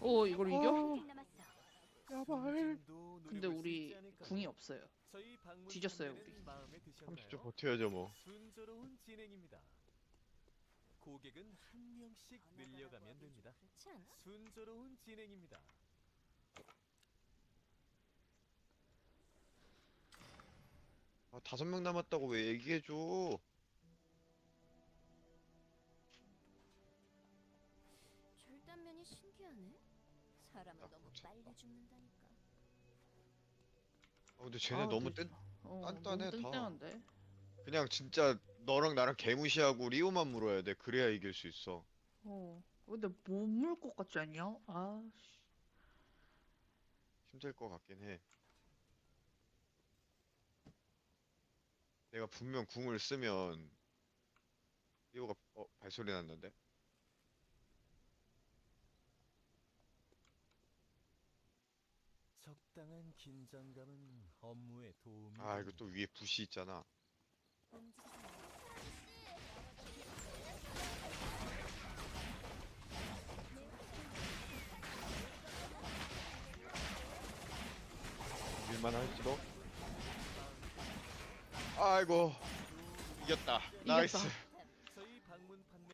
오 이걸 이겨? 야발. 근데 우리 궁이 없어요. 뒤졌어요, 우리. 30초 버텨야죠 뭐. 순조로운 진행입니다. 고객은 한 명씩 늘려가면 됩니다. 그렇지 않아? 순조로운 진행입니다. 아 다섯 명 남았다고 왜 얘기해줘? 절단면이 신기하네. 사람은 아, 너무. 빨리 죽는다니까. 아 근데 쟤네 아, 너무 뜬 어, 단단해, 너무 다. 땡땡한데. 그냥 진짜 너랑 나랑 개무시하고 리오만 물어야 돼. 그래야 이길 수 있어. 어. 근데 못 물 것 같지 않냐? 아 씨. 힘들 것 같긴 해. 내가 분명 궁을 쓰면 리오가 어 발소리 났는데. 적당한 긴장감은 업무에 도움이 아 이거 됩니다. 또 위에 붓이 있잖아. 움직이지 밀만 할지도. 아이고 이겼다. 나이스.